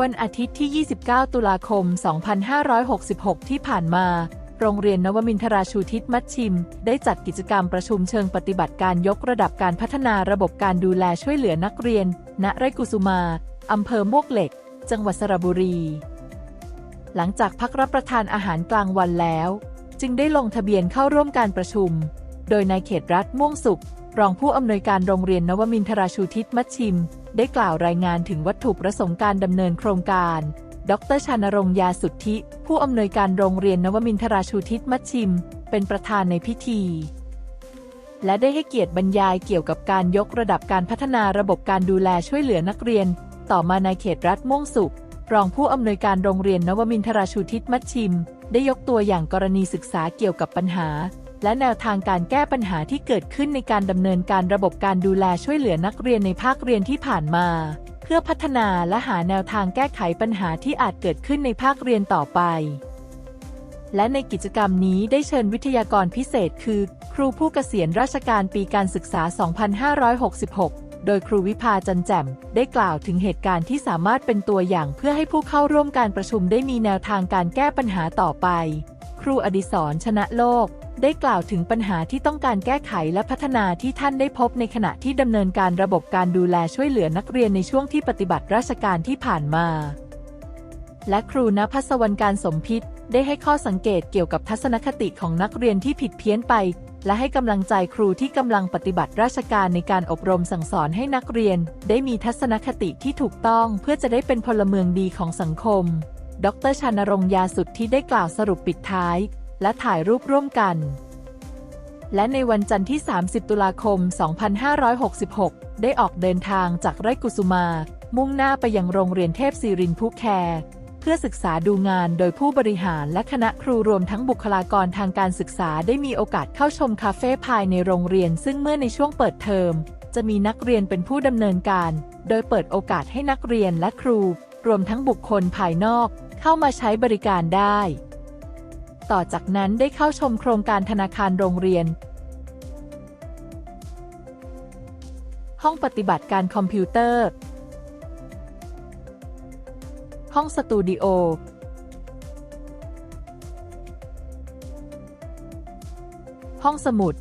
วันอาทิตย์ที่ 29 ตุลาคม 2566 ที่ผ่านมา โรงเรียนนวมินทราชูทิศมัชชิม ได้จัดกิจกรรมประชุมเชิงปฏิบัติการยกระดับการพัฒนาระบบการดูแลช่วยเหลือนักเรียน ณ ไร่กุสุมา อำเภอมวกเหล็ก จังหวัดสระบุรี หลังจากพักรับประทานอาหารกลางวันแล้ว จึงได้ลงทะเบียนเข้าร่วมการประชุม โดยนายเขตรัฐม่วงสุข รองผู้อำนวยการโรงเรียนนวมินทราชูทิศมัชชิม ได้กล่าวรายงานถึงวัตถุประสงค์การดำเนินโครงการ ดรชานรงยาสุทธิ ผู้อำนวยการโรงเรียนนวมินทราชูทิศมัชชิม เป็นประธานในพิธี และได้ให้เกียรติบรรยายเกี่ยวกับการยกระดับการพัฒนาระบบการดูแลช่วยเหลือนักเรียน ต่อมาในเขตรัฐม่วงสุข รองผู้อำนวยการโรงเรียนนวมินทราชูทิศมัชชิม ได้ยกตัวอย่างกรณีศึกษาเกี่ยวกับปัญหา และแนวทางการแก้ปัญหาที่เกิดขึ้นในการดำเนินการระบบการดูแลช่วยเหลือนักเรียนในภาคเรียนที่ผ่านมา เพื่อพัฒนาและหาแนวทางแก้ไขปัญหาที่อาจเกิดขึ้นในภาคเรียนต่อไป และในกิจกรรมนี้ได้เชิญวิทยากรพิเศษคือ ครูผู้เกษียณราชการปีการศึกษา 2566โดยครูวิภาจันแจ่ม ได้กล่าวถึงเหตุการณ์ที่สามารถเป็นตัวอย่างเพื่อให้ผู้เข้าร่วมการประชุมได้มีแนวทางการแก้ปัญหาต่อไป ครูอดิศรชนะโลก ได้กล่าวถึงปัญหาที่ต้องการแก้ไขและพัฒนาที่ท่านได้พบในขณะที่ดำเนินการระบบการดูแลช่วยเหลือนักเรียนในช่วงที่ปฏิบัติราชการที่ผ่านมา และครูณภัสวรรณการสมพิษได้ให้ข้อสังเกตเกี่ยวกับทัศนคติของนักเรียนที่ผิดเพี้ยนไป และให้กำลังใจครูที่กำลังปฏิบัติราชการในการอบรมสั่งสอนให้นักเรียน ได้มีทัศนคติที่ถูกต้องเพื่อจะได้เป็นพลเมืองดีของสังคม ดรชานรงยาสุดที่ได้กล่าวสรุปปิดท้าย และถ่ายรูปร่วมกัน และในวันจันทร์ที่ 30 ตุลาคม 2566 ได้ออกเดินทางจากไร่กุสุมา มุ่งหน้าไปยังโรงเรียนเทพศิรินภูแคร์เพื่อศึกษาดูงานโดยผู้บริหารและคณะครูรวมทั้งบุคลากรทางการศึกษาได้มีโอกาสเข้าชมคาเฟ่ภายในโรงเรียน ซึ่งเมื่อในช่วงเปิดเทอม จะมีนักเรียนเป็นผู้ดำเนินการ โดยเปิดโอกาสให้นักเรียนและครู รวมทั้งบุคคลภายนอก เข้ามาใช้บริการได้ ต่อจากนั้นได้เข้าชมโครงการธนาคารโรงเรียน ห้องปฏิบัติการคอมพิวเตอร์ ห้องสตูดิโอ ห้องสมุด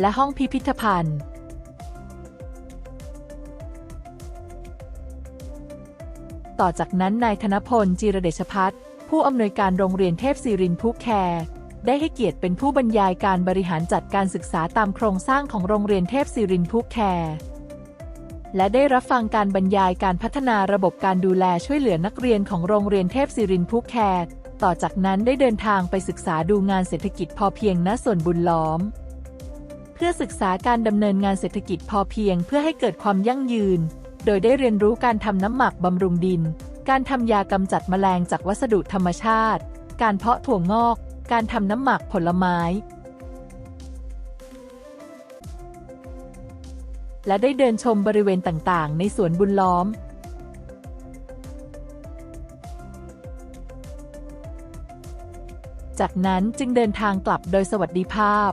และห้องพิพิธภัณฑ์ ต่อจากนั้นนายธนพลจีรเดชพัฒน์ผู้อำนวยการโรงเรียนเทพศิรินทร์ผู้แคร์ได้ให้เกียรติเป็นผู้บรรยายการบริหารจัดการศึกษาตามโครงสร้างของโรงเรียนเทพศิรินทร์ผู้แคร์และได้รับฟังการบรรยายการพัฒนาระบบการดูแลช่วยเหลือนักเรียนของโรงเรียนเทพศิรินทร์ผู้แคร์ต่อจากนั้นได้เดินทางไปศึกษาดูงานเศรษฐกิจพอเพียงณส่วนบุญล้อม เพื่อศึกษาการดำเนินงานเศรษฐกิจพอเพียงเพื่อให้เกิดความยั่งยืน โดยได้เรียนรู้การทำน้ำหมักบำรุงดิน การทำยากำจัดแมลงจากวัสดุธรรมชาติ การเพาะถั่วงอก การทำน้ำหมักผลไม้ และได้เดินชมบริเวณต่างๆ ในสวนบุญล้อม จากนั้นจึงเดินทางกลับโดยสวัสดิภาพ